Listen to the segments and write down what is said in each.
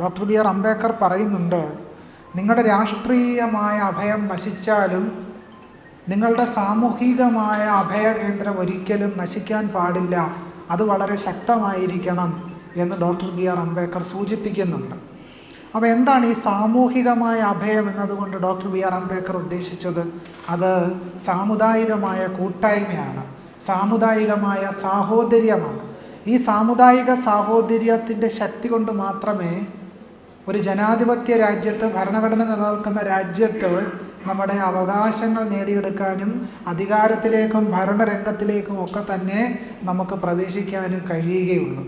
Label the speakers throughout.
Speaker 1: Doctor B R Ambedkar പറയുന്നുണ്ട് നിങ്ങളുടെ രാഷ്ട്രീയമായ അഭയം നശിച്ചാലും നിങ്ങളുടെ സാമൂഹികമായ അഭയകേന്ദ്രം ഒരിക്കലും നശിക്കാൻ പാടില്ല. അത് വളരെ ശക്തമായിരിക്കണം എന്ന് ഡോക്ടർ ബി ആർ അംബേദ്കർ സൂചിപ്പിക്കുന്നുണ്ട്. അപ്പോൾ എന്താണ് ഈ സാമൂഹികമായ അഭയം എന്നതുകൊണ്ട് ഡോക്ടർ ബി ആർ അംബേദ്കർ ഉദ്ദേശിച്ചത്? അത് സാമുദായികമായ കൂട്ടായ്മയാണ് സാമുദായികമായ സാഹോദര്യമാണ്. ഈ സാമുദായിക സാഹോദര്യത്തിന്റെ ശക്തി കൊണ്ട് മാത്രമേ ഒരു ജനാധിപത്യ രാജ്യത്ത് ഭരണഘടന നിലനിൽക്കുന്ന രാജ്യത്ത് നമ്മുടെ അവകാശങ്ങൾ നേടിയെടുക്കാനും അധികാരത്തിലേക്കും ഭരണരംഗത്തിലേക്കും ഒക്കെ തന്നെ നമുക്ക് പ്രവേശിക്കാനും കഴിയുകയുള്ളൂ.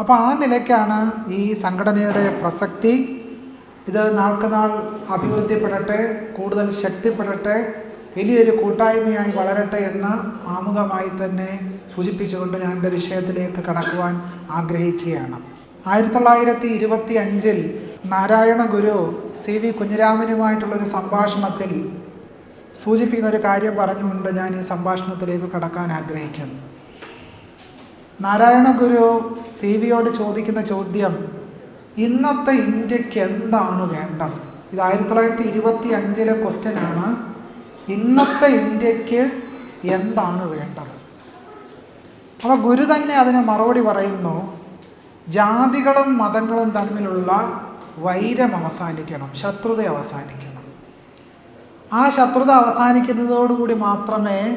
Speaker 1: അപ്പോൾ ആ നിലയ്ക്കാണ് ഈ സംഘടനയുടെ പ്രസക്തി. ഇത് നാൾക്ക് നാൾ അഭിവൃദ്ധിപ്പെടട്ടെ കൂടുതൽ ശക്തിപ്പെടട്ടെ വലിയൊരു കൂട്ടായ്മയായി വളരട്ടെ എന്ന് ആമുഖമായി തന്നെ സൂചിപ്പിച്ചുകൊണ്ട് ഞാൻ എന്റെ വിഷയത്തിലേക്ക് കടക്കുവാൻ ആഗ്രഹിക്കുകയാണ്. ആയിരത്തി തൊള്ളായിരത്തി ഇരുപത്തി അഞ്ചിൽ നാരായണ ഗുരു സി വി കുഞ്ഞിരാമനുമായിട്ടുള്ളൊരു സംഭാഷണത്തിൽ സൂചിപ്പിക്കുന്ന ഒരു കാര്യം പറഞ്ഞുകൊണ്ട് ഞാൻ ഈ സംഭാഷണത്തിലേക്ക് കടക്കാൻ ആഗ്രഹിക്കുന്നു. നാരായണ ഗുരു സി വിയോട് ചോദിക്കുന്ന ചോദ്യം ഇന്നത്തെ ഇന്ത്യയ്ക്ക് എന്താണ് വേണ്ടത്? ഇത് ആയിരത്തി തൊള്ളായിരത്തി ഇരുപത്തി അഞ്ചിലെ ക്വസ്റ്റ്യനാണ് ഇന്നത്തെ ഇന്ത്യയ്ക്ക് എന്താണ് വേണ്ടത്? അപ്പോൾ ഗുരു തന്നെ അതിന് മറുപടി പറയുന്നു ജാതികളും മതങ്ങളും തമ്മിലുള്ള വൈരം അവസാനിക്കണം ശത്രുത അവസാനിക്കണം. ആ ശത്രുത അവസാനിക്കുന്നതോടുകൂടി മാത്രമേ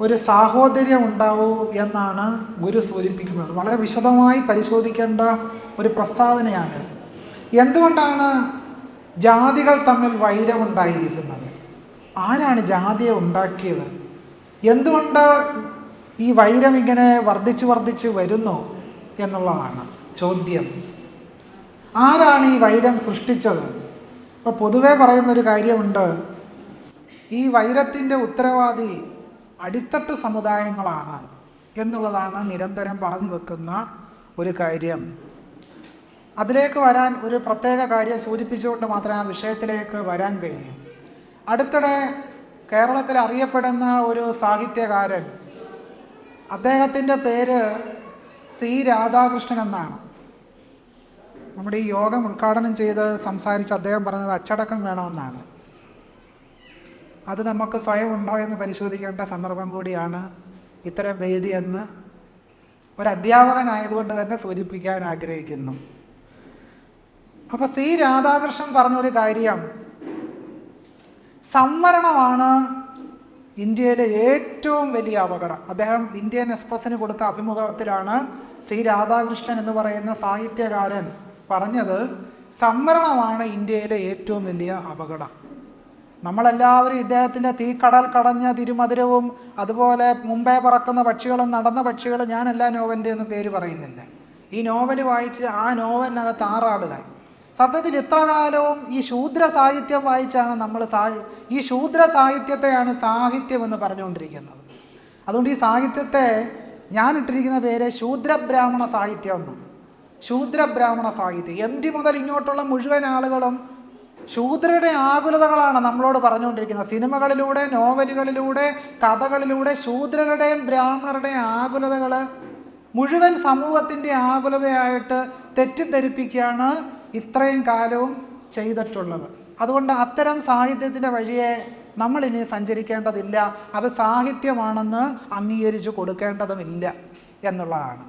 Speaker 1: ഒരു സാഹോദര്യം ഉണ്ടാവൂ എന്നാണ് ഗുരു സൂചിപ്പിക്കുന്നത്. വളരെ വിശദമായി പരിശോധിക്കേണ്ട ഒരു പ്രസ്താവനയാണ്. എന്തുകൊണ്ടാണ് ജാതികൾ തമ്മിൽ വൈരമുണ്ടായിരിക്കുന്നത് ആരാണ് ജാതിയെ ഉണ്ടാക്കിയത്? എന്തുകൊണ്ട് ഈ വൈരം ഇങ്ങനെ വർദ്ധിച്ചു വർദ്ധിച്ചു വരുന്നു? എന്നുള്ളതാണ് ചോദ്യം. ആരാണ് ഈ വൈരം സൃഷ്ടിച്ചത്? ഇപ്പോൾ പൊതുവേ പറയുന്നൊരു കാര്യമുണ്ട്. ഈ വൈരത്തിന്റെ ഉത്തരവാദി അടിത്തട്ട് സമുദായങ്ങളാണ് എന്നുള്ളതാണ് നിരന്തരം പറഞ്ഞു വെക്കുന്ന ഒരു കാര്യം. അതിലേക്ക് വരാൻ ഒരു പ്രത്യേക കാര്യം സൂചിപ്പിച്ചുകൊണ്ട് മാത്രമേ ആ വിഷയത്തിലേക്ക് വരാൻ കഴിയൂ. അടുത്തിടെ കേരളത്തിൽ അറിയപ്പെടുന്ന ഒരു സാഹിത്യകാരൻ അദ്ദേഹത്തിന്റെ പേര് സി രാധാകൃഷ്ണൻ എന്നാണ്. നമ്മുടെ ഈ യോഗം ഉദ്ഘാടനം ചെയ്ത് സംസാരിച്ച് അദ്ദേഹം പറഞ്ഞത് അച്ചടക്കം വേണമെന്നാണ്. അത് നമുക്ക് സ്വയം ഉണ്ടോ എന്ന് പരിശോധിക്കേണ്ട സന്ദർഭം കൂടിയാണ് ഇത്തരം വേദി എന്ന് ഒരു തന്നെ സൂചിപ്പിക്കാൻ ആഗ്രഹിക്കുന്നു. അപ്പോൾ സി രാധാകൃഷ്ണൻ പറഞ്ഞൊരു കാര്യം സംവരണമാണ് ഇന്ത്യയിലെ ഏറ്റവും വലിയ അപകടം. അദ്ദേഹം ഇന്ത്യൻ എക്സ്പ്രസ്സിന് കൊടുത്ത അഭിമുഖത്തിലാണ് ശ്രീ രാധാകൃഷ്ണൻ എന്ന് പറയുന്ന സാഹിത്യകാരൻ പറഞ്ഞത് സംവരണമാണ് ഇന്ത്യയിലെ ഏറ്റവും വലിയ അപകടം. നമ്മളെല്ലാവരും ഇദ്ദേഹത്തിന്റെ തീക്കടൽ കടഞ്ഞ തിരുമധുരവും അതുപോലെ മുമ്പേ പറക്കുന്ന പക്ഷികളും നടന്ന പക്ഷികളും ഞാനല്ല നോവലിന്റെ എന്ന് പേര് പറയുന്നില്ല. ഈ നോവൽ വായിച്ച് ആ നോവലിനകത്ത് ആറാടുക സത്യത്തിൽ ഇത്ര കാലവും ഈ ശൂദ്ര സാഹിത്യം വായിച്ചാണ് നമ്മൾ ഈ ശൂദ്ര സാഹിത്യത്തെയാണ് സാഹിത്യം എന്ന് പറഞ്ഞുകൊണ്ടിരിക്കുന്നത്. അതുകൊണ്ട് ഈ സാഹിത്യത്തെ ഞാൻ ഇട്ടിരിക്കുന്ന പേര് ശൂദ്രബ്രാഹ്മണ സാഹിത്യം എന്നാണ്. ശൂദ്രബ്രാഹ്മണ സാഹിത്യം. എം ടി മുതൽ ഇങ്ങോട്ടുള്ള മുഴുവൻ ആളുകളും ശൂദ്രരുടെ ആകുലതകളാണ് നമ്മളോട് പറഞ്ഞുകൊണ്ടിരിക്കുന്നത്. സിനിമകളിലൂടെ നോവലുകളിലൂടെ കഥകളിലൂടെ ശൂദ്രരുടെയും ബ്രാഹ്മണരുടെയും ആകുലതകൾ മുഴുവൻ സമൂഹത്തിന്റെ ആകുലതയായിട്ട് തെറ്റിദ്ധരിപ്പിക്കുകയാണ് ഇത്രയും കാലവും ചെയ്തിട്ടുള്ളത്. അതുകൊണ്ട് അത്തരം സാഹിത്യത്തിന്റെ വഴിയെ നമ്മൾ ഇനി സഞ്ചരിക്കേണ്ടതില്ല. അത് സാഹിത്യമാണെന്ന് അംഗീകരിച്ചു കൊടുക്കേണ്ടതുമില്ല എന്നുള്ളതാണ്.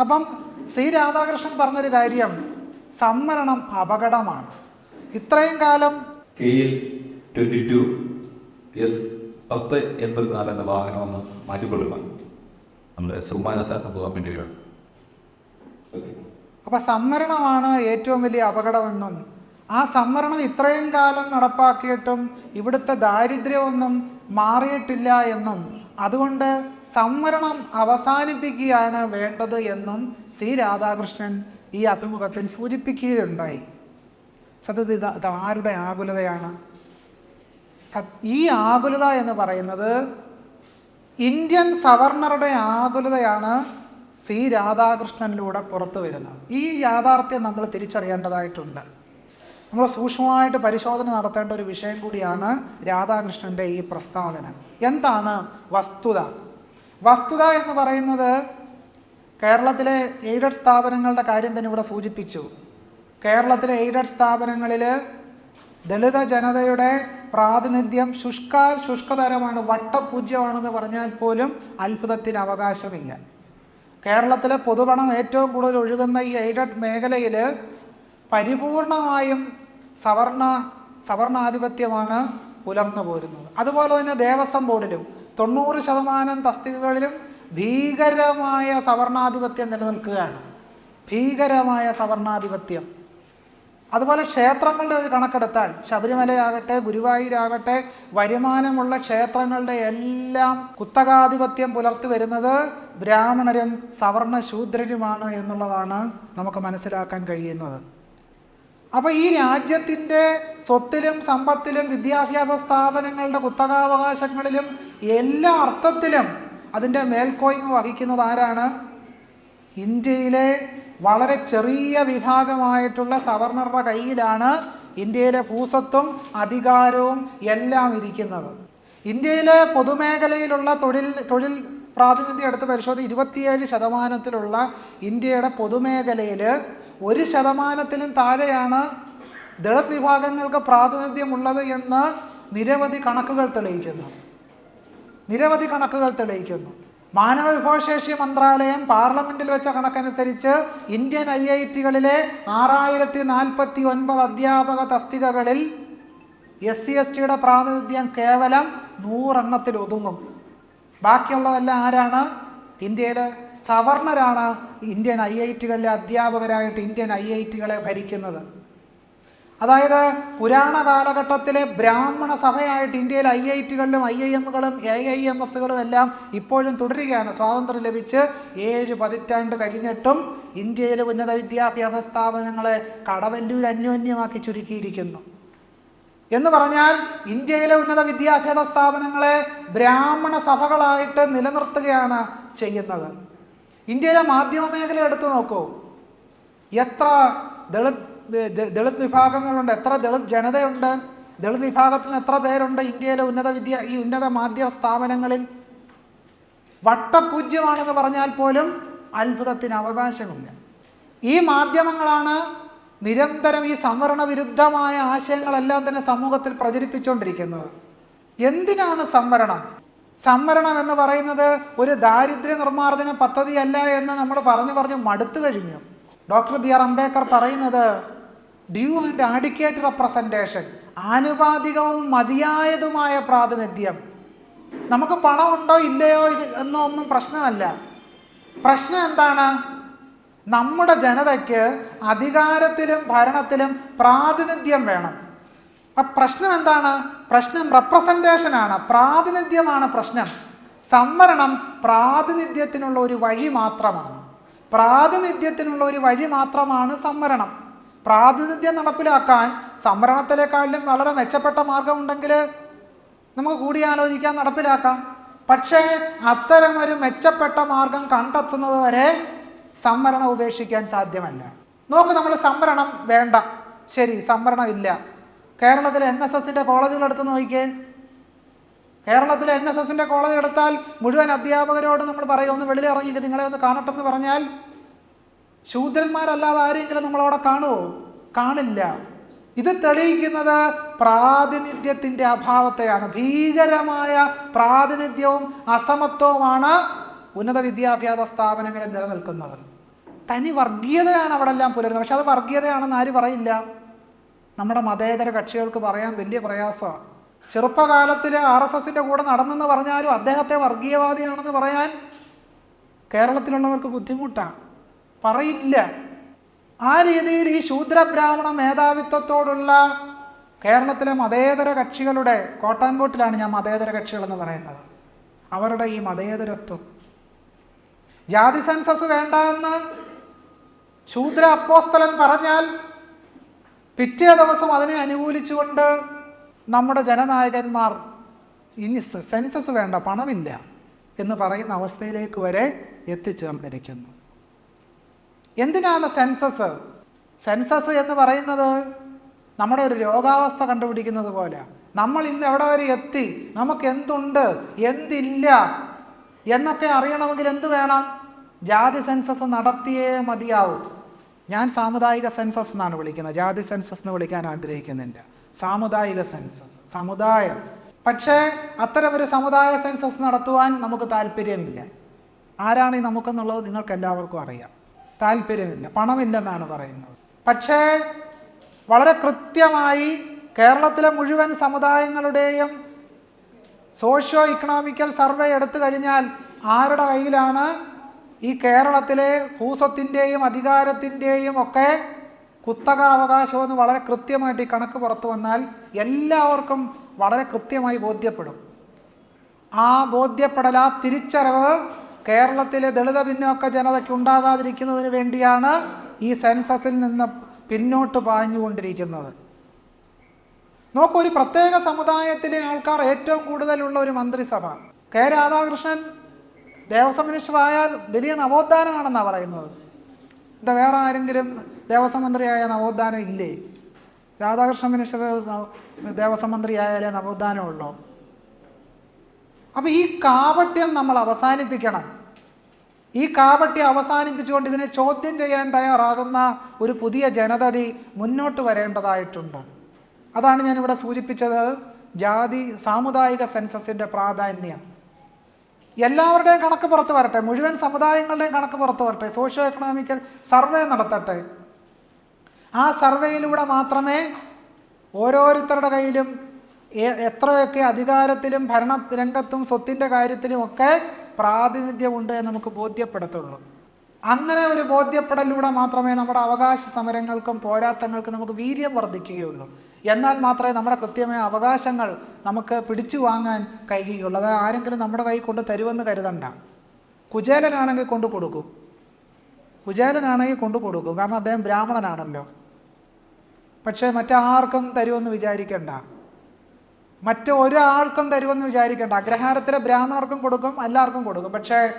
Speaker 1: അപ്പം സി രാധാകൃഷ്ണൻ പറഞ്ഞൊരു കാര്യം സംവരണം അപകടമാണ്. ഇത്രയും കാലം
Speaker 2: കെ എൽ ടു എസ് പത്ത് എൺപത്തിനാല് എന്ന വാഹനം ഒന്ന് മാറ്റിക്കൊള്ളുക. നമ്മുടെ സുമാന സാർ പോകാൻ വേണ്ടി വേണം ഓക്കെ.
Speaker 1: അപ്പോൾ സംവരണമാണ് ഏറ്റവും വലിയ അപകടമെന്നും ആ സംവരണം ഇത്രയും കാലം നടപ്പാക്കിയിട്ടും ഇവിടുത്തെ ദാരിദ്ര്യമൊന്നും മാറിയിട്ടില്ല എന്നും അതുകൊണ്ട് സംവരണം അവസാനിപ്പിക്കുകയാണ് വേണ്ടത് എന്നും സി രാധാകൃഷ്ണൻ ഈ അഭിമുഖത്തിൽ സൂചിപ്പിക്കുകയുണ്ടായി. സത്യത്തിൽ ഇത് ഇത് ആരുടെ ആകുലതയാണ്? ഈ ആകുലത എന്ന് പറയുന്നത് ഇന്ത്യൻ സവർണറുടെ ആകുലതയാണ് സി രാധാകൃഷ്ണനിലൂടെ പുറത്തു വരുന്നത് ഈ യാഥാർത്ഥ്യം നമ്മൾ തിരിച്ചറിയേണ്ടതായിട്ടുണ്ട്. നമ്മൾ സൂക്ഷ്മമായിട്ട് പരിശോധന നടത്തേണ്ട ഒരു വിഷയം കൂടിയാണ് രാധാകൃഷ്ണന്റെ ഈ പ്രസ്താവന. എന്താണ് വസ്തുത? വസ്തുത എന്ന് പറയുന്നത് കേരളത്തിലെ എയ്ഡഡ് സ്ഥാപനങ്ങളുടെ കാര്യം തന്നെ ഇവിടെ സൂചിപ്പിച്ചു. കേരളത്തിലെ എയ്ഡഡ് സ്ഥാപനങ്ങളിൽ ദളിത ജനതയുടെ പ്രാതിനിധ്യം ശുഷ്കാൽ ശുഷ്കതരമാണ് വട്ടപൂജ്യമാണെന്ന് പറഞ്ഞാൽ പോലും അത്ഭുതത്തിന് അവകാശമില്ല. കേരളത്തിലെ പൊതുപണം ഏറ്റവും കൂടുതൽ ഒഴുകുന്ന ഈ എയ്ഡഡ് മേഖലയിൽ പരിപൂർണമായും സവർണ സവർണാധിപത്യമാണ് പുലർന്നു പോരുന്നത്. അതുപോലെ തന്നെ ദേവസ്വം ബോർഡിലും തൊണ്ണൂറ് ശതമാനം തസ്തികകളിലും ഭീകരമായ സവർണാധിപത്യം നിലനിൽക്കുകയാണ്. ഭീകരമായ സവർണാധിപത്യം. അതുപോലെ ക്ഷേത്രങ്ങളുടെ ഒരു കണക്കെടുത്താൽ ശബരിമലയാകട്ടെ ഗുരുവായൂരാകട്ടെ വരുമാനമുള്ള ക്ഷേത്രങ്ങളുടെ എല്ലാം കുത്തകാധിപത്യം പുലർത്തി വരുന്നത് ബ്രാഹ്മണരും സവർണ ശൂദ്രരുമാണ് എന്നുള്ളതാണ് നമുക്ക് മനസ്സിലാക്കാൻ കഴിയുന്നത്. അപ്പോൾ ഈ രാജ്യത്തിന്റെ സ്വത്തിലും സമ്പത്തിലും വിദ്യാഭ്യാസ സ്ഥാപനങ്ങളുടെ കുത്തകാവകാശങ്ങളിലും എല്ലാ അർത്ഥത്തിലും അതിന്റെ മേൽക്കോയ്മ വഹിക്കുന്നത് ആരാണ്? ഇന്ത്യയിലെ വളരെ ചെറിയ വിഭാഗമായിട്ടുള്ള സവർണറുടെ കയ്യിലാണ് ഇന്ത്യയിലെ ഭൂസ്വത്തും അധികാരവും എല്ലാം ഇരിക്കുന്നത്. ഇന്ത്യയിലെ പൊതുമേഖലയിലുള്ള തൊഴിൽ തൊഴിൽ പ്രാതിനിധ്യം എടുത്ത് പരിശോധന ഇരുപത്തിയേഴ് ശതമാനത്തിലുള്ള ഇന്ത്യയുടെ പൊതുമേഖലയിൽ ഒരു ശതമാനത്തിലും താഴെയാണ് ദളിത് വിഭാഗങ്ങൾക്ക് പ്രാതിനിധ്യമുള്ളത് എന്ന് നിരവധി കണക്കുകൾ തെളിയിക്കുന്നു. നിരവധി കണക്കുകൾ തെളിയിക്കുന്നു. മാനവ വിഭവശേഷി മന്ത്രാലയം പാർലമെന്റിൽ വെച്ച കണക്കനുസരിച്ച് ഇന്ത്യൻ ഐ ഐ ടികളിലെ ആറായിരത്തി നാൽപ്പത്തി ഒൻപത് അധ്യാപക തസ്തികകളിൽ എസ് സി എസ് ടിയുടെ പ്രാതിനിധ്യം കേവലം നൂറെണ്ണത്തിൽ ഒതുങ്ങും. ബാക്കിയുള്ളതെല്ലാം ആരാണ്? ഇന്ത്യയിലെ സവർണരാണ് ഇന്ത്യൻ ഐ ഐ ടികളിലെ അധ്യാപകരായിട്ട് ഇന്ത്യൻ ഐ ഐ ടികളെ ഭരിക്കുന്നത്. അതായത് പുരാണ കാലഘട്ടത്തിലെ ബ്രാഹ്മണ സഭയായിട്ട് ഇന്ത്യയിൽ ഐ ഐ ടികളിലും ഐ ഐ എമ്മുകളും എ ഐ എം എസുകളും എല്ലാം ഇപ്പോഴും തുടരുകയാണ്. സ്വാതന്ത്ര്യം ലഭിച്ച് ഏഴ് പതിറ്റാണ്ട് കഴിഞ്ഞിട്ടും ഇന്ത്യയിലെ ഉന്നത വിദ്യാഭ്യാസ സ്ഥാപനങ്ങളെ കടവല്ലൂർ അന്യോന്യമാക്കി ചുരുക്കിയിരിക്കുന്നു. എന്ന് പറഞ്ഞാൽ ഇന്ത്യയിലെ ഉന്നത വിദ്യാഭ്യാസ സ്ഥാപനങ്ങളെ ബ്രാഹ്മണ സഭകളായിട്ട് നിലനിർത്തുകയാണ് ചെയ്യുന്നത്. ഇന്ത്യയിലെ മാധ്യമ മേഖല എടുത്തു നോക്കൂ. എത്ര ദളിത് ദളിത് വിഭാഗങ്ങളുണ്ട് എത്ര ദളിത് ജനതയുണ്ട്? ദളിത് വിഭാഗത്തിന് എത്ര പേരുണ്ട് ഇന്ത്യയിലെ ഉന്നത വിദ്യ ഈ ഉന്നത മാധ്യമ സ്ഥാപനങ്ങളിൽ? വട്ടപൂജ്യമാണെന്ന് പറഞ്ഞാൽ പോലും അത്ഭുതത്തിന് അവകാശമില്ല. ഈ മാധ്യമങ്ങളാണ് നിരന്തരം ഈ സംവരണ വിരുദ്ധമായ ആശയങ്ങളെല്ലാം തന്നെ സമൂഹത്തിൽ പ്രചരിപ്പിച്ചുകൊണ്ടിരിക്കുന്നത്. എന്തിനാണ് സംവരണം? സംവരണം എന്ന് പറയുന്നത് ഒരു ദാരിദ്ര്യ നിർമ്മാർജന പദ്ധതിയല്ല എന്ന് നമ്മൾ പറഞ്ഞു പറഞ്ഞു മടുത്തു കഴിഞ്ഞു. ഡോക്ടർ ബി ആർ അംബേദ്കർ പറയുന്നത് ഡ്യൂ ആൻഡ് ആഡിക്കേറ്റ് റെപ്രസെന്റേഷൻ ആനുപാതികവും മതിയായതുമായ പ്രാതിനിധ്യം. നമുക്ക് പണം ഉണ്ടോ ഇല്ലയോ ഇത് എന്നൊന്നും പ്രശ്നമല്ല. പ്രശ്നം എന്താണ്? നമ്മുടെ ജനതയ്ക്ക് അധികാരത്തിലും ഭരണത്തിലും പ്രാതിനിധ്യം വേണം. ആ പ്രശ്നം എന്താണ്? പ്രശ്നം റെപ്രസെന്റേഷനാണ് പ്രാതിനിധ്യമാണ് പ്രശ്നം. സംവരണം പ്രാതിനിധ്യത്തിനുള്ള ഒരു വഴി മാത്രമാണ്. പ്രാതിനിധ്യത്തിനുള്ള ഒരു വഴി മാത്രമാണ് സംവരണം. പ്രാതിനിധ്യം നടപ്പിലാക്കാൻ സംവരണത്തിലേക്കാളിലും വളരെ മെച്ചപ്പെട്ട മാർഗമുണ്ടെങ്കിൽ നമുക്ക് കൂടിയാലോചിക്കാൻ നടപ്പിലാക്കാം. പക്ഷേ അത്തരമൊരു മെച്ചപ്പെട്ട മാർഗം കണ്ടെത്തുന്നത് വരെ സംവരണം ഉപേക്ഷിക്കാൻ സാധ്യമല്ല. നോക്ക് നമ്മൾ സംവരണം വേണ്ട. ശരി സംവരണമില്ല. കേരളത്തിലെ എൻ എസ് എസിന്റെ കോളേജുകൾ എടുത്ത് നോക്കിക്കേ. കേരളത്തിലെ എൻ എസ് എസിന്റെ കോളേജ് എടുത്താൽ മുഴുവൻ അധ്യാപകരോട് നമ്മൾ പറയും ഒന്ന് വെളിയിൽ ഇറങ്ങിയിട്ട് നിങ്ങളെ ഒന്ന് കാണട്ടെന്ന് പറഞ്ഞാൽ ശൂദ്രന്മാരല്ലാതെ ആരെങ്കിലും നമ്മളവിടെ കാണുമോ കാണില്ല. ഇത് തെളിയിക്കുന്നത് പ്രാതിനിധ്യത്തിന്റെ അഭാവത്തെയാണ്. ഭീകരമായ പ്രാതിനിധ്യവും അസമത്വവുമാണ് ഉന്നത വിദ്യാഭ്യാസ സ്ഥാപനങ്ങളിൽ നിലനിൽക്കുന്നത്. തനി വർഗീയതയാണ് അവിടെ എല്ലാം പുലരുന്നത്. പക്ഷെ അത് വർഗീയതയാണെന്ന് ആര് പറയില്ല? നമ്മുടെ മതേതര കക്ഷികൾക്ക് പറയാൻ വലിയ പ്രയാസമാണ്. ചെറുപ്പകാലത്തിൽ ആർ എസ് എസിന്റെ കൂടെ നടന്നെന്ന് പറഞ്ഞാലും അദ്ദേഹത്തെ വർഗീയവാദിയാണെന്ന് പറയാൻ കേരളത്തിലുള്ളവർക്ക് ബുദ്ധിമുട്ടാണ്. പറയില്ല. ആ രീതിയിൽ ഈ ശൂദ്ര ബ്രാഹ്മണ മേധാവിത്വത്തോടുള്ള കേരളത്തിലെ മതേതര കക്ഷികളുടെ കോട്ടാൻകോട്ടിലാണ് ഞാൻ മതേതര കക്ഷികളെന്ന് പറയുന്നത്. അവരുടെ ഈ മതേതരത്വം. ജാതി സെൻസസ് വേണ്ട എന്ന് ശൂദ്ര അപ്പോസ്തലൻ പറഞ്ഞാൽ പിറ്റേ ദിവസം അതിനെ അനുകൂലിച്ചുകൊണ്ട് നമ്മുടെ ജനനായകന്മാർ ഇനി സെൻസസ് വേണ്ട പണമില്ല എന്ന് പറയുന്ന അവസ്ഥയിലേക്ക് വരെ എത്തിച്ചേർന്നിരിക്കുന്നു എന്തിനാണ് സെൻസസ്? സെൻസസ് എന്ന് പറയുന്നത് നമ്മുടെ ഒരു രോഗാവസ്ഥ കണ്ടുപിടിക്കുന്നത് പോലെ. നമ്മൾ ഇന്ന് എവിടെ വരെ എത്തി? നമുക്ക് എന്തുണ്ട്? എന്തില്ല? എന്നൊക്കെ അറിയണമെങ്കിൽ എന്ത് വേണം? ജാതി സെൻസസ് നടത്തിയേ മതിയാവും. ഞാൻ സാമുദായിക സെൻസസ് എന്നാണ് വിളിക്കുന്നത്. ജാതി സെൻസസ് എന്ന് വിളിക്കാൻ ആഗ്രഹിക്കുന്നില്ല സാമുദായിക സെൻസസ്. സമുദായം. പക്ഷേ അത്തരമൊരു സമുദായ സെൻസസ് നടത്തുവാൻ നമുക്ക് താല്പര്യമില്ല. ആരാണ് ഈ നമുക്കെന്നുള്ളത് നിങ്ങൾക്ക് എല്ലാവർക്കും അറിയാം. താല്പര്യമില്ല പണമില്ലെന്നാണ് പറയുന്നത്. പക്ഷേ വളരെ കൃത്യമായി കേരളത്തിലെ മുഴുവൻ സമുദായങ്ങളുടെയും സോഷ്യോ ഇക്കണോമിക്കൽ സർവേ എടുത്തു കഴിഞ്ഞാൽ ആരുടെ കയ്യിലാണ് ഈ കേരളത്തിലെ ഭൂസ്വത്തിന്റെയും അധികാരത്തിന്റെയും ഒക്കെ കുത്തക അവകാശമെന്ന് വളരെ കൃത്യമായിട്ട് ഈ കണക്ക് പുറത്തു വന്നാൽ എല്ലാവർക്കും വളരെ കൃത്യമായി ബോധ്യപ്പെടും. ആ ബോധ്യപ്പെടൽ ആ തിരിച്ചറിവ് കേരളത്തിലെ ദളിത പിന്നോക്ക ജനതയ്ക്ക് ഉണ്ടാകാതിരിക്കുന്നതിന് വേണ്ടിയാണ് ഈ സെൻസസിൽ നിന്ന് പിന്നോട്ട് പാഞ്ഞുകൊണ്ടിരിക്കുന്നത്. നോക്കൂ ഒരു പ്രത്യേക സമുദായത്തിലെ ആൾക്കാർ ഏറ്റവും കൂടുതലുള്ള ഒരു മന്ത്രിസഭ. കെ രാധാകൃഷ്ണൻ ദേവസ്വം മിനിസ്റ്റർ ആയാൽ വലിയ നവോത്ഥാനമാണെന്നാണ് പറയുന്നത്. എന്താ വേറെ ആരെങ്കിലും ദേവസ്വം മന്ത്രിയായ നവോത്ഥാനം ഇല്ലേ? രാധാകൃഷ്ണൻ മിനിസ്റ്റർ ദേവസ്വം മന്ത്രിയായാലേ നവോത്ഥാനമുള്ളൂ. അപ്പോൾ ഈ കാപട്യം നമ്മൾ അവസാനിപ്പിക്കണം. ഈ കാപട്യം അവസാനിപ്പിച്ചുകൊണ്ട് ഇതിനെ ചോദ്യം ചെയ്യാൻ തയ്യാറാകുന്ന ഒരു പുതിയ ജനതതി മുന്നോട്ട് വരേണ്ടതായിട്ടുണ്ട്. അതാണ് ഞാനിവിടെ സൂചിപ്പിച്ചത്. ജാതി സാമുദായിക സെൻസസിന്റെ പ്രാധാന്യം. എല്ലാവരുടെയും കണക്ക് പുറത്ത് വരട്ടെ. മുഴുവൻ സമുദായങ്ങളുടെയും കണക്ക് പുറത്ത് വരട്ടെ. സോഷ്യോ എക്കണോമിക്കൽ സർവേ നടത്തട്ടെ. ആ സർവേയിലൂടെ മാത്രമേ ഓരോരുത്തരുടെ കയ്യിലും എത്രയൊക്കെ അധികാരത്തിലും ഭരണ രംഗത്തും സ്വത്തിന്റെ കാര്യത്തിലും ഒക്കെ പ്രാതിനിധ്യമുണ്ട് എന്ന് നമുക്ക് ബോധ്യപ്പെടുത്തുള്ളൂ. അങ്ങനെ ഒരു ബോധ്യപ്പെടലിലൂടെ മാത്രമേ നമ്മുടെ അവകാശ സമരങ്ങൾക്കും പോരാട്ടങ്ങൾക്കും നമുക്ക് വീര്യം വർദ്ധിക്കുകയുള്ളൂ. എന്നാൽ മാത്രമേ നമ്മുടെ കൃത്യമായ അവകാശങ്ങൾ നമുക്ക് പിടിച്ചു വാങ്ങാൻ കഴിയുകയുള്ളൂ. അത് ആരെങ്കിലും നമ്മുടെ കൈ കൊണ്ട് തരുമെന്ന് കരുതണ്ട. കുചേലനാണെങ്കിൽ കൊണ്ടു കൊടുക്കും. കുചേലനാണെങ്കിൽ കൊണ്ടു കൊടുക്കും. കാരണം അദ്ദേഹം ബ്രാഹ്മണനാണല്ലോ. പക്ഷേ മറ്റാർക്കും തരുമെന്ന് വിചാരിക്കണ്ട. മറ്റ് ഒരാൾക്കും തരുമെന്ന് വിചാരിക്കേണ്ട. അഗ്രഹാരത്തിലെ ബ്രാഹ്മണർക്കും കൊടുക്കും എല്ലാവർക്കും കൊടുക്കും. പക്ഷേ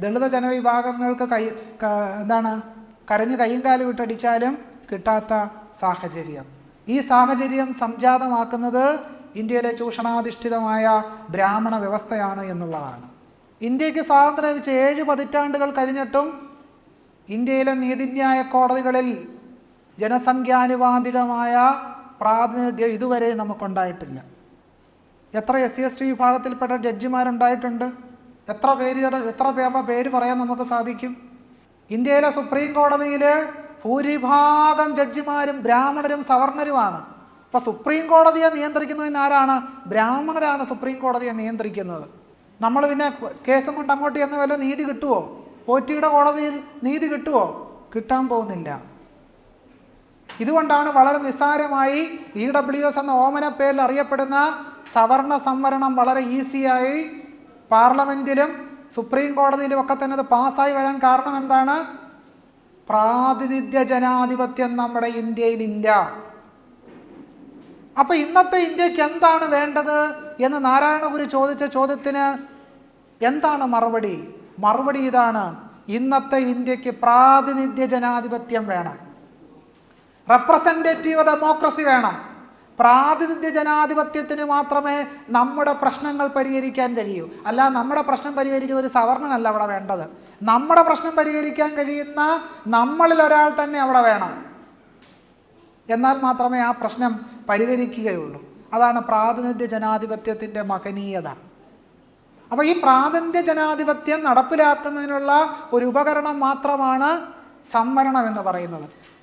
Speaker 1: ദളിത ജനവിഭാഗങ്ങൾക്ക് കൈ എന്താണ് കരഞ്ഞ് കൈയും കാലും വിട്ടടിച്ചാലും കിട്ടാത്ത സാഹചര്യം. ഈ സാഹചര്യം സംജാതമാക്കുന്നത് ഇന്ത്യയിലെ ചൂഷണാധിഷ്ഠിതമായ ബ്രാഹ്മണ വ്യവസ്ഥയാണ് എന്നുള്ളതാണ്. ഇന്ത്യയ്ക്ക് സ്വാതന്ത്ര്യം ലഭിച്ച ഏഴ് പതിറ്റാണ്ടുകൾ കഴിഞ്ഞിട്ടും ഇന്ത്യയിലെ നീതിന്യായ കോടതികളിൽ ജനസംഖ്യാനുപാതികമായ പ്രാതിനിധ്യം ഇതുവരെ നമുക്കുണ്ടായിട്ടില്ല. എത്ര എസ് സി എസ് ടി വിഭാഗത്തിൽപ്പെട്ട ജഡ്ജിമാരുണ്ടായിട്ടുണ്ട്? എത്ര പേരുടെ എത്ര പേരുടെ പേര് പറയാൻ നമുക്ക് സാധിക്കും? ഇന്ത്യയിലെ സുപ്രീം കോടതിയിൽ ഭൂരിഭാഗം ജഡ്ജിമാരും ബ്രാഹ്മണരും സവർണരുമാണ്. അപ്പോൾ സുപ്രീം കോടതിയെ നിയന്ത്രിക്കുന്നതിന് ആരാണ്? ബ്രാഹ്മണരാണ് സുപ്രീം കോടതിയെ നിയന്ത്രിക്കുന്നത്. നമ്മൾ പിന്നെ കേസും കൊണ്ട് അങ്ങോട്ട് ചെന്ന വല്ല നീതി കിട്ടുമോ പോറ്റിയുടെ കോടതിയിൽ നീതി കിട്ടുമോ കിട്ടാൻ പോകുന്നില്ല. ഇതുകൊണ്ടാണ് വളരെ നിസ്സാരമായി ഇ ഡബ്ല്യു എസ് എന്ന ഓമന പേരിൽ അറിയപ്പെടുന്ന സവർണ സംവരണം വളരെ ഈസിയായി പാർലമെന്റിലും സുപ്രീം കോടതിയിലും ഒക്കെ തന്നെ അത് പാസ്സായി വരാൻ കാരണം എന്താണ്? പ്രാതിനിധ്യ ജനാധിപത്യം നമ്മുടെ ഇന്ത്യയിലില്ല അപ്പൊ ഇന്നത്തെ ഇന്ത്യയ്ക്ക് എന്താണ് വേണ്ടത് എന്ന് നാരായണഗുരു ചോദിച്ച ചോദ്യത്തിന് എന്താണ് മറുപടി? മറുപടി ഇതാണ് ഇന്നത്തെ ഇന്ത്യയ്ക്ക് പ്രാതിനിധ്യ ജനാധിപത്യം വേണം. റെപ്രസെന്റേറ്റീവ് ഡെമോക്രസി വേണം. പ്രാതിനിധ്യ ജനാധിപത്യത്തിന് മാത്രമേ നമ്മുടെ പ്രശ്നങ്ങൾ പരിഹരിക്കാൻ കഴിയൂ. അല്ല നമ്മുടെ പ്രശ്നം പരിഹരിക്കുന്ന ഒരു സവർണനല്ല അവിടെ വേണ്ടത്. നമ്മുടെ പ്രശ്നം പരിഹരിക്കാൻ കഴിയുന്ന നമ്മളിൽ ഒരാൾ തന്നെ അവിടെ വേണം. എന്നാൽ മാത്രമേ ആ പ്രശ്നം പരിഹരിക്കുകയുള്ളൂ. അതാണ് പ്രാതിനിധ്യ ജനാധിപത്യത്തിന്റെ മഹനീയത. അപ്പോൾ ഈ പ്രാതിനിധ്യ ജനാധിപത്യം നടപ്പിലാക്കുന്നതിനുള്ള ഒരു ഉപകരണം മാത്രമാണ് സംവരണം എന്ന് പറയുന്നത്.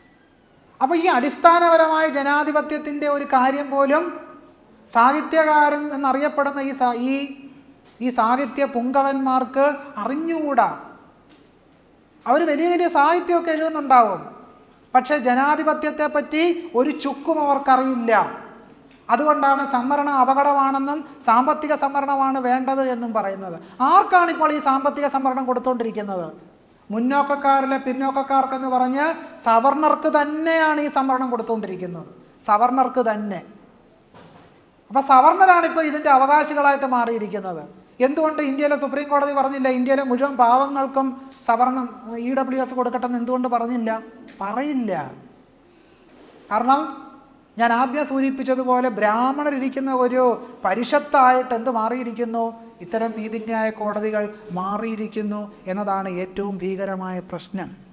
Speaker 1: അപ്പോൾ ഈ അടിസ്ഥാനപരമായ ജനാധിപത്യത്തിന്റെ ഒരു കാര്യം പോലും സാഹിത്യകാരൻ എന്നറിയപ്പെടുന്ന ഈ സാ ഈ ഈ സാഹിത്യ പുങ്കവന്മാർക്ക് അറിഞ്ഞുകൂടാ. അവർ വലിയ വലിയ സാഹിത്യമൊക്കെ എഴുതുന്നുണ്ടാവും. പക്ഷേ ജനാധിപത്യത്തെ പറ്റി ഒരു ചുക്കും അവർക്കറിയില്ല. അതുകൊണ്ടാണ് സംവരണം അപകടമാണെന്നും സാമ്പത്തിക സംവരണമാണ് വേണ്ടത് എന്നും പറയുന്നത്. ആർക്കാണ് ഇപ്പോൾ ഈ സാമ്പത്തിക സംവരണം കൊടുത്തുകൊണ്ടിരിക്കുന്നത് മുന്നോക്കക്കാരിലെ പിന്നോക്കക്കാർക്കെന്ന് പറഞ്ഞ് സവർണർക്ക് തന്നെയാണ് ഈ സംവരണം കൊടുത്തുകൊണ്ടിരിക്കുന്നത്. സവർണർക്ക് തന്നെ. അപ്പൊ സവർണരാണ് ഇപ്പോൾ ഇതിന്റെ അവകാശികളായിട്ട് മാറിയിരിക്കുന്നത്. എന്തുകൊണ്ട് ഇന്ത്യയിലെ സുപ്രീം കോടതി പറഞ്ഞില്ല ഇന്ത്യയിലെ മുഴുവൻ പാവങ്ങൾക്കും സവർണം ഇ ഡബ്ല്യു എസ് കൊടുക്കട്ടെ എന്ന് എന്തുകൊണ്ട് പറഞ്ഞില്ല? പറയില്ല. കാരണം ഞാൻ ആദ്യം സൂചിപ്പിച്ചതുപോലെ ബ്രാഹ്മണരിരിക്കുന്ന ഒരു പരിഷത്തായിട്ട് എന്ത് മാറിയിരിക്കുന്നു? ഇത്തരം നീതിന്യായ കോടതികൾ മാറിയിരിക്കുന്നു എന്നതാണ് ഏറ്റവും ഭീകരമായ പ്രശ്നം.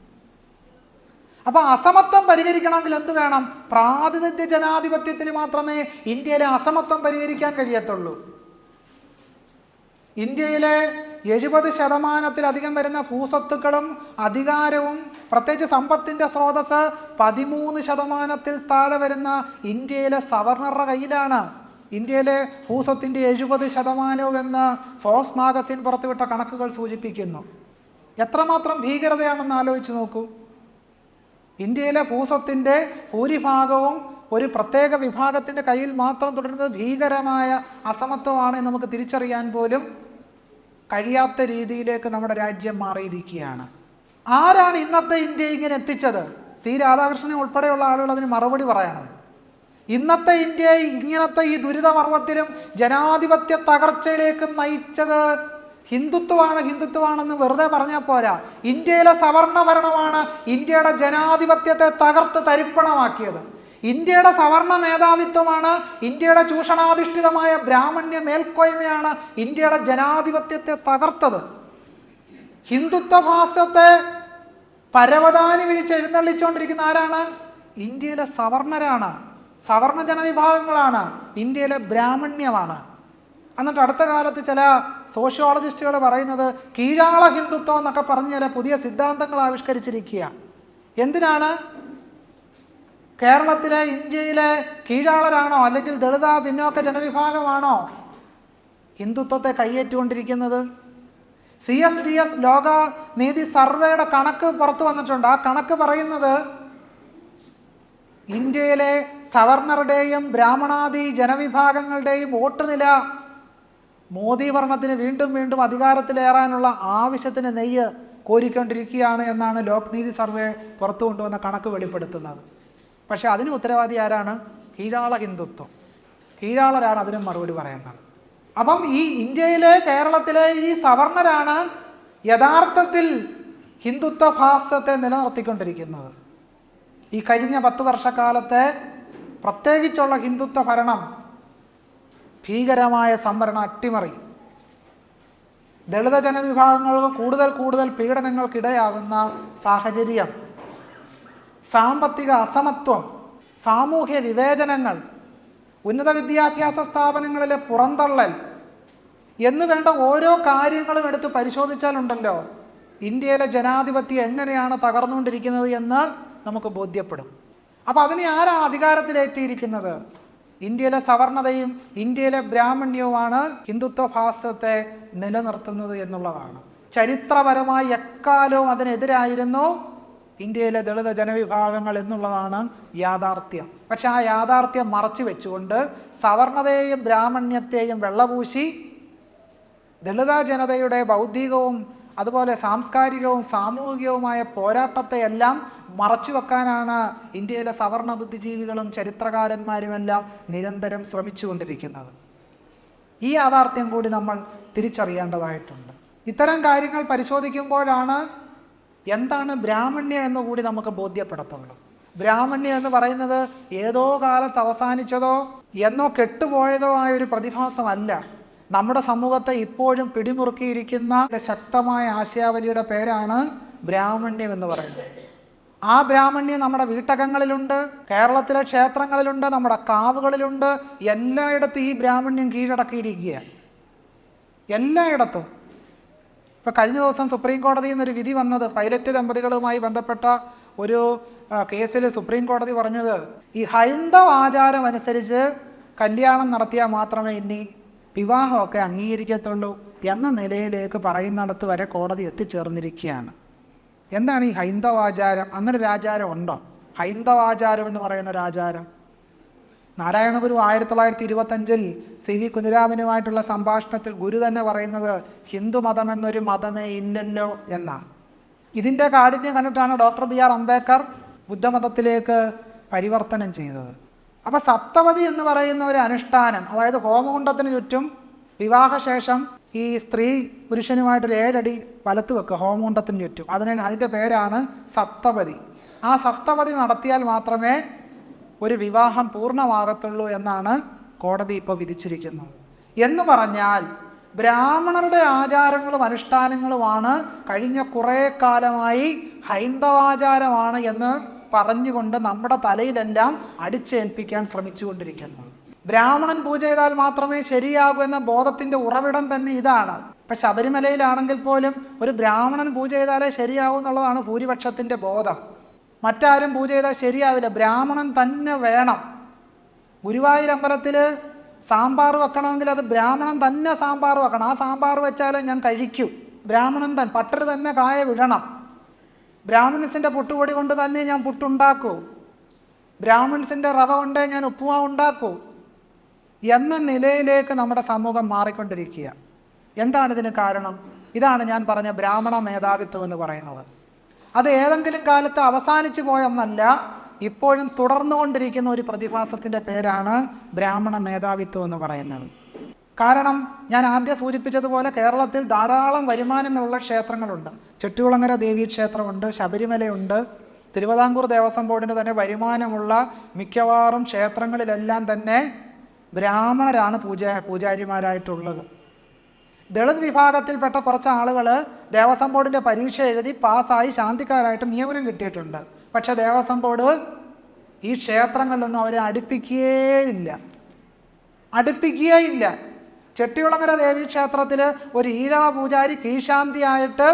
Speaker 1: അപ്പൊ അസമത്വം പരിഹരിക്കണമെങ്കിൽ എന്ത് വേണം? പ്രാതിനിധ്യ ജനാധിപത്യത്തിൽ മാത്രമേ ഇന്ത്യയിലെ അസമത്വം പരിഹരിക്കാൻ കഴിയത്തുള്ളൂ. ഇന്ത്യയിലെ എഴുപത് ശതമാനത്തിലധികം വരുന്ന ഭൂസ്വത്തുക്കളും അധികാരവും പ്രത്യേകിച്ച് സമ്പത്തിന്റെ സ്രോതസ് പതിമൂന്ന് ശതമാനത്തിൽ താഴെ വരുന്ന ഇന്ത്യയിലെ സവർണറുടെ കയ്യിലാണ്. ഇന്ത്യയിലെ ഭൂസ്വത്തിന്റെ എഴുപത് ശതമാനവും എന്ന് ഫോസ് മാഗസിൻ പുറത്തുവിട്ട കണക്കുകൾ സൂചിപ്പിക്കുന്നു. എത്രമാത്രം ഭീകരതയാണെന്ന് ആലോചിച്ച് നോക്കൂ. ഇന്ത്യയിലെ ഭൂസ്വത്തിന്റെ ഭൂരിഭാഗവും ഒരു പ്രത്യേക വിഭാഗത്തിന്റെ കയ്യിൽ മാത്രം തുടരുന്നത് ഭീകരമായ അസമത്വമാണ് നമുക്ക് തിരിച്ചറിയാൻ പോലും കഴിയാത്ത രീതിയിലേക്ക് നമ്മുടെ രാജ്യം മാറിയിരിക്കുകയാണ്. ആരാണ് ഇന്നത്തെ ഇന്ത്യ ഇങ്ങനെ എത്തിച്ചത്? സി രാധാകൃഷ്ണൻ ഉൾപ്പെടെയുള്ള ആളുകൾ അതിന് മറുപടി പറയണം. ഇന്നത്തെ ഇന്ത്യയെ ഇങ്ങനത്തെ ഈ ദുരിതപർവത്തിലും ജനാധിപത്യ തകർച്ചയിലേക്ക് നയിച്ചത് ഹിന്ദുത്വമാണ് ഹിന്ദുത്വമാണെന്ന് വെറുതെ പറഞ്ഞാൽ പോരാ. ഇന്ത്യയിലെ സവർണ ഭരണമാണ് ഇന്ത്യയുടെ ജനാധിപത്യത്തെ തകർത്ത് തരിപ്പണമാക്കിയത്. ഇന്ത്യയുടെ സവർണ മേധാവിത്വമാണ് ഇന്ത്യയുടെ ചൂഷണാധിഷ്ഠിതമായ ബ്രാഹ്മണ്യ മേൽക്കോയ്മയാണ് ഇന്ത്യയുടെ ജനാധിപത്യത്തെ തകർത്തത്. ഹിന്ദുത്വ ഭാസത്തെ പരവതാനി വിളിച്ച് എഴുന്നള്ളിച്ചുകൊണ്ടിരിക്കുന്ന ആരാണ്? ഇന്ത്യയിലെ സവർണരാണ് സവർണ ജനവിഭാഗങ്ങളാണ് ഇന്ത്യയിലെ ബ്രാഹ്മണ്യമാണ്. എന്നിട്ട് അടുത്ത കാലത്ത് ചില സോഷ്യോളജിസ്റ്റുകൾ പറയുന്നത് കീഴാള ഹിന്ദുത്വം എന്നൊക്കെ പറഞ്ഞ് ചില പുതിയ സിദ്ധാന്തങ്ങൾ ആവിഷ്കരിച്ചിരിക്കുക എന്തിനാണ്? കേരളത്തിലെ ഇന്ത്യയിലെ കീഴാളരാണോ അല്ലെങ്കിൽ ദളിത പിന്നോക്ക ജനവിഭാഗമാണോ? ഹിന്ദുത്വത്തെ കൈയേറ്റുകൊണ്ടിരിക്കുന്നത് C S D S Lokniti സർവേയുടെ കണക്ക് പുറത്തു വന്നിട്ടുണ്ട്. ആ കണക്ക് പറയുന്നത് ഇന്ത്യയിലെ സവർണറുടെയും ബ്രാഹ്മണാദി ജനവിഭാഗങ്ങളുടെയും വോട്ട് നില മോദി ഭരണത്തിന് വീണ്ടും വീണ്ടും അധികാരത്തിലേറാനുള്ള ആവശ്യത്തിന് നെയ്യ് കോരിക്കൊണ്ടിരിക്കുകയാണ് എന്നാണ് ലോക് നീതി സർവേ പുറത്തു കൊണ്ടുവന്ന കണക്ക് വെളിപ്പെടുത്തുന്നത്. പക്ഷേ അതിന് ഉത്തരവാദി ആരാണ്? കീഴാള ഹിന്ദുത്വം. കീഴാളരാണ് അതിന് മറുപടി പറയേണ്ടത്. അപ്പം ഈ ഇന്ത്യയിലെ കേരളത്തിലെ ഈ സവർണരാണ് യഥാർത്ഥത്തിൽ ഹിന്ദുത്വ ഭാസത്തെ നിലനിർത്തിക്കൊണ്ടിരിക്കുന്നത്. ഈ കഴിഞ്ഞ പത്ത് വർഷക്കാലത്തെ പ്രത്യേകിച്ചുള്ള ഹിന്ദുത്വ ഭരണം ഭീകരമായ സംവരണ അട്ടിമറി. ദളിത ജനവിഭാഗങ്ങൾക്ക് കൂടുതൽ കൂടുതൽ പീഡനങ്ങൾക്കിടയാകുന്ന സാഹചര്യം. സാമ്പത്തിക അസമത്വം സാമൂഹ്യ വിവേചനങ്ങൾ ഉന്നത വിദ്യാഭ്യാസ സ്ഥാപനങ്ങളിലെ പുറന്തള്ളൽ എന്ന് വേണ്ട ഓരോ കാര്യങ്ങളും എടുത്ത് പരിശോധിച്ചാലുണ്ടല്ലോ ഇന്ത്യയിലെ ജനാധിപത്യം എങ്ങനെയാണ് തകർന്നുകൊണ്ടിരിക്കുന്നത് എന്ന് നമുക്ക് ബോധ്യപ്പെടും. അപ്പോൾ അതിനെ ആരാണ് അധികാരത്തിലേറ്റിയിരിക്കുന്നത് ഇന്ത്യയിലെ സവർണതയും ഇന്ത്യയിലെ ബ്രാഹ്മണ്യവുമാണ് ഹിന്ദുത്വ ഭാസത്തെ നിലനിർത്തുന്നത് എന്നുള്ളതാണ്. ചരിത്രപരമായി എക്കാലവും അതിനെതിരായിരുന്നു ഇന്ത്യയിലെ ദളിത ജനവിഭാഗങ്ങൾ എന്നുള്ളതാണ് യാഥാർത്ഥ്യം. പക്ഷെ ആ യാഥാർത്ഥ്യം മറച്ചു വെച്ചുകൊണ്ട് സവർണതയെയും ബ്രാഹ്മണ്യത്തെയും വെള്ളപൂശി ദളിത ജനതയുടെ ബൗദ്ധികവും അതുപോലെ സാംസ്കാരികവും സാമൂഹികവുമായ പോരാട്ടത്തെയെല്ലാം മറച്ചു വെക്കാനാണ് ഇന്ത്യയിലെ സവർണ ബുദ്ധിജീവികളും ചരിത്രകാരന്മാരുമെല്ലാം നിരന്തരം ശ്രമിച്ചുകൊണ്ടിരിക്കുന്നത്. ഈ യാഥാർത്ഥ്യം കൂടി നമ്മൾ തിരിച്ചറിയേണ്ടതായിട്ടുണ്ട്. ഇത്തരം കാര്യങ്ങൾ പരിശോധിക്കുമ്പോഴാണ് എന്താണ് ബ്രാഹ്മണ്യം എന്ന് കൂടി നമുക്ക് ബോധ്യപ്പെടത്തുള്ളൂ. ബ്രാഹ്മണ്യം എന്ന് പറയുന്നത് ഏതോ കാലത്ത് അവസാനിച്ചതോ എന്നോ കെട്ടുപോയതോ ആയ ഒരു പ്രതിഭാസമല്ല. നമ്മുടെ സമൂഹത്തെ ഇപ്പോഴും പിടിമുറുക്കിയിരിക്കുന്ന ശക്തമായ ആശയാവലിയുടെ പേരാണ് ബ്രാഹ്മണ്യം എന്ന് പറയുന്നത്. ആ ബ്രാഹ്മണ്യം നമ്മുടെ വീട്ടകങ്ങളിലുണ്ട് കേരളത്തിലെ ക്ഷേത്രങ്ങളിലുണ്ട് നമ്മുടെ കാവുകളിലുണ്ട്. എല്ലായിടത്തും ഈ ബ്രാഹ്മണ്യം കീഴടക്കിയിരിക്കുകയാണ്. എല്ലായിടത്തും. ഇപ്പോൾ കഴിഞ്ഞ ദിവസം സുപ്രീം കോടതിയിൽ നിന്നൊരു വിധി വന്നത് പൈലറ്റ് ദമ്പതികളുമായി ബന്ധപ്പെട്ട ഒരു കേസിൽ സുപ്രീം കോടതി പറഞ്ഞത് ഈ ഹൈന്ദവ ആചാരം അനുസരിച്ച് കല്യാണം നടത്തിയാൽ മാത്രമേ ഇനി വിവാഹമൊക്കെ അംഗീകരിക്കത്തുള്ളൂ എന്ന നിലയിലേക്ക് പറയുന്നിടത്ത് വരെ കോടതി എത്തിച്ചേർന്നിരിക്കുകയാണ്. എന്താണ് ഈ ഹൈന്ദവാചാരം? അങ്ങനെ ഒരു ആചാരം ഉണ്ടോ? ഹൈന്ദവാചാരം എന്ന് പറയുന്ന ഒരു ആചാരം? നാരായണഗുരു ആയിരത്തി തൊള്ളായിരത്തി ഇരുപത്തഞ്ചിൽ സി വി കുഞ്ഞിരാമനുമായിട്ടുള്ള സംഭാഷണത്തിൽ ഗുരു തന്നെ പറയുന്നത് ഹിന്ദു മതം എന്നൊരു മതമേ ഇല്ലല്ലോ എന്നാണ്. ഇതിന്റെ കാഠിന്യം കണ്ടിട്ടാണ് ഡോക്ടർ ബി ആർ അംബേദ്കർ ബുദ്ധമതത്തിലേക്ക് പരിവർത്തനം ചെയ്തത്. അപ്പോൾ സപ്തപതി എന്ന് പറയുന്ന ഒരു അനുഷ്ഠാനം അതായത് ഹോമകുണ്ടത്തിന് ചുറ്റും വിവാഹശേഷം ഈ സ്ത്രീ പുരുഷനുമായിട്ടൊരു ഏഴടി വലത്ത് വെക്കുക ഹോമകുണ്ടത്തിന് ചുറ്റും. അതിന് അതിന്റെ പേരാണ് സപ്തപതി ആ സപ്തപതി നടത്തിയാൽ മാത്രമേ ഒരു വിവാഹം പൂർണമാകത്തുള്ളൂ എന്നാണ് കോടതി ഇപ്പോൾ വിധിച്ചിരിക്കുന്നത്. എന്ന് പറഞ്ഞാൽ ബ്രാഹ്മണരുടെ ആചാരങ്ങളും അനുഷ്ഠാനങ്ങളുമാണ് കഴിഞ്ഞ കുറേ കാലമായി ഹൈന്ദവാചാരമാണ് എന്ന് പറഞ്ഞുകൊണ്ട് നമ്മുടെ തലയിലെല്ലാം അടിച്ചേൽപ്പിക്കാൻ ശ്രമിച്ചുകൊണ്ടിരിക്കുന്നത് ബ്രാഹ്മണൻ പൂജ ചെയ്താൽ മാത്രമേ ശരിയാകൂ എന്ന ബോധത്തിന്റെ ഉറവിടം തന്നെ ഇതാണ്. ഇപ്പം ശബരിമലയിലാണെങ്കിൽ പോലും ഒരു ബ്രാഹ്മണൻ പൂജ ചെയ്താലേ ശരിയാകൂ എന്നുള്ളതാണ് ഭൂരിപക്ഷത്തിന്റെ ബോധം. മറ്റാരും പൂജ ചെയ്താൽ ശരിയാവില്ല. ബ്രാഹ്മണൻ തന്നെ വേണം. ഗുരുവായൂർ അമ്പലത്തിൽ സാമ്പാർ വെക്കണമെങ്കിൽ അത് ബ്രാഹ്മണൻ തന്നെ സാമ്പാർ വെക്കണം. ആ സാമ്പാർ വെച്ചാലേ ഞാൻ കഴിക്കൂ. ബ്രാഹ്മണൻ തൻ പട്ടർ തന്നെ കായ വിടണം. ബ്രാഹ്മിൺസിന്റെ പുട്ടുപൊടി കൊണ്ട് തന്നെ ഞാൻ പുട്ടുണ്ടാക്കൂ. ബ്രാഹ്മിൺസിന്റെ റവ കൊണ്ടേ ഞാൻ ഉപ്പുമാ ഉണ്ടാക്കൂ. എന്ന നിലയിലേക്ക് നമ്മുടെ സമൂഹം മാറിക്കൊണ്ടിരിക്കുക എന്താണ് ഇതിന് കാരണം? ഇതാണ് ഞാൻ പറഞ്ഞ ബ്രാഹ്മണ മേധാവിത്വം എന്ന് പറയുന്നത്. അത് ഏതെങ്കിലും കാലത്ത് അവസാനിച്ചു പോയെന്നല്ല ഇപ്പോഴും തുടർന്നുകൊണ്ടിരിക്കുന്ന ഒരു പ്രതിഭാസത്തിന്റെ പേരാണ് ബ്രാഹ്മണ മേധാവിത്വം എന്ന് പറയുന്നത്. കാരണം ഞാൻ ആദ്യം സൂചിപ്പിച്ചതുപോലെ കേരളത്തിൽ ധാരാളം വരുമാനമുള്ള ക്ഷേത്രങ്ങളുണ്ട്. ചെട്ടികുളങ്ങര ദേവീ ക്ഷേത്രമുണ്ട് ശബരിമലയുണ്ട് തിരുവിതാംകൂർ ദേവസ്വം ബോർഡിന് തന്നെ വരുമാനമുള്ള മിക്കവാറും ക്ഷേത്രങ്ങളിലെല്ലാം തന്നെ ബ്രാഹ്മണരാണ് പൂജ പൂജാരിമാരായിട്ടുള്ളത്. ദളിത് വിഭാഗത്തിൽപ്പെട്ട കുറച്ച് ആളുകൾ ദേവസ്വം ബോർഡിന്റെ പരീക്ഷ എഴുതി പാസ്സായി ശാന്തിക്കാരായിട്ട് നിയമനം കിട്ടിയിട്ടുണ്ട്. പക്ഷേ ദേവസ്വം ബോർഡ് ഈ ക്ഷേത്രങ്ങളിലൊന്നും അവരെ അടുപ്പിക്കുകയില്ല അടുപ്പിക്കുകയില്ല ചെട്ടികുളങ്ങര ദേവീ ക്ഷേത്രത്തിൽ ഒരു ഈഴവ പൂജാരി കീശാന്തിയായിട്ട്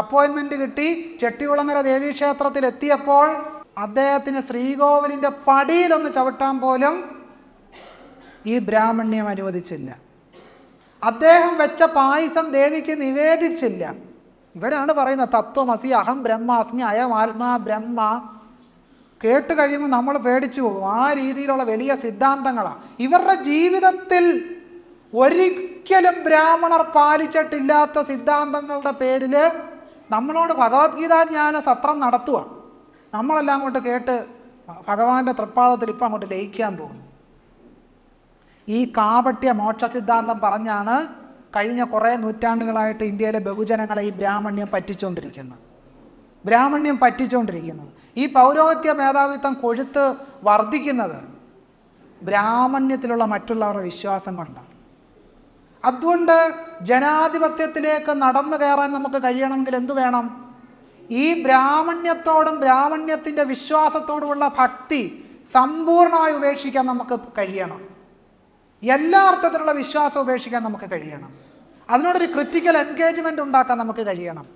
Speaker 1: അപ്പോയിൻമെന്റ് കിട്ടി. ചെട്ടികുളങ്ങര ദേവീ ക്ഷേത്രത്തിൽ എത്തിയപ്പോൾ അദ്ദേഹത്തിന് ശ്രീകോവിലിന്റെ പടിയിലൊന്ന് ചവിട്ടാൻ പോലും ഈ ബ്രാഹ്മണ്യം അനുവദിച്ചില്ല. അദ്ദേഹം വെച്ച പായസം ദേവിക്ക് നിവേദിച്ചില്ല. ഇവരാണ് പറയുന്നത് തത്വമസി അഹം ബ്രഹ്മാസ്മി അയം ആത്മാ ബ്രഹ്മ. കേട്ട് കഴിയുമ്പോൾ നമ്മൾ പേടിച്ചു പോകും. ആ രീതിയിലുള്ള വലിയ സിദ്ധാന്തങ്ങളാണ് ഇവരുടെ ജീവിതത്തിൽ ഒരിക്കലും ബ്രാഹ്മണർ പാലിച്ചിട്ടില്ലാത്ത സിദ്ധാന്തങ്ങളുടെ പേരിൽ നമ്മളോട് ഭഗവത്ഗീതാ ജ്ഞാന സത്രം നടത്തുക നമ്മളെല്ലാം അങ്ങോട്ട് കേട്ട് ഭഗവാന്റെ തൃപ്പാദത്തിൽ ഇപ്പം അങ്ങോട്ട് ലയിക്കാൻ പോകും ഈ കാപട്യ മോക്ഷ സിദ്ധാന്തം പറഞ്ഞാണ് കഴിഞ്ഞ കുറേ നൂറ്റാണ്ടുകളായിട്ട് ഇന്ത്യയിലെ ബഹുജനങ്ങളെ ഈ ബ്രാഹ്മണ്യം പറ്റിച്ചുകൊണ്ടിരിക്കുന്നത് ബ്രാഹ്മണ്യം പറ്റിച്ചുകൊണ്ടിരിക്കുന്നത് ഈ പൗരോഹിത്യ മേധാവിത്വം കൊഴുത്ത് വർദ്ധിക്കുന്നത് ബ്രാഹ്മണ്യത്തിലുള്ള മറ്റുള്ളവരുടെ വിശ്വാസം കൊണ്ടാണ്. അതുകൊണ്ട് ജനാധിപത്യത്തിലേക്ക് നടന്നു കയറാൻ നമുക്ക് കഴിയണമെങ്കിൽ എന്തു വേണം? ഈ ബ്രാഹ്മണ്യത്തോടും ബ്രാഹ്മണ്യത്തിന്റെ വിശ്വാസത്തോടുമുള്ള ഭക്തി സമ്പൂർണമായി ഉപേക്ഷിക്കാൻ നമുക്ക് കഴിയണം. എല്ലാ അർത്ഥത്തിലുള്ള വിശ്വാസം ഉപേക്ഷിക്കാൻ നമുക്ക് കഴിയണം. അതിനോടൊരു ക്രിറ്റിക്കൽ എൻഗേജ്മെന്റ് ഉണ്ടാക്കാൻ നമുക്ക് കഴിയണം.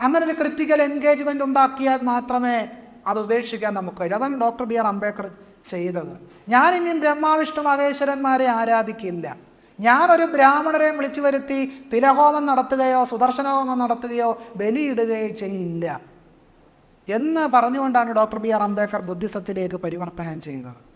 Speaker 1: അങ്ങനെ ഒരു ക്രിറ്റിക്കൽ എൻഗേജ്മെന്റ് ഉണ്ടാക്കിയാൽ മാത്രമേ അത് ഉപേക്ഷിക്കാൻ നമുക്ക് കഴിയൂ. അതാണ് ഡോക്ടർ ബി ആർ അംബേദ്കർ ചെയ്തത്. ഞാൻ ഇനിയും ബ്രഹ്മാവിഷ്ണു മഹേശ്വരന്മാരെ ആരാധിക്കില്ല. ഞാനൊരു ബ്രാഹ്മണരെ വിളിച്ചു വരുത്തി തിലഹോമം നടത്തുകയോ സുദർശനഹോമം നടത്തുകയോ ബലിയിടുകയോ ചെയ്യില്ല. എന്ന് പറഞ്ഞുകൊണ്ടാണ് ഡോക്ടർ ബി ആർ അംബേദ്കർ ബുദ്ധിസത്തിലേക്ക് പരിവർത്തനം ചെയ്തത്.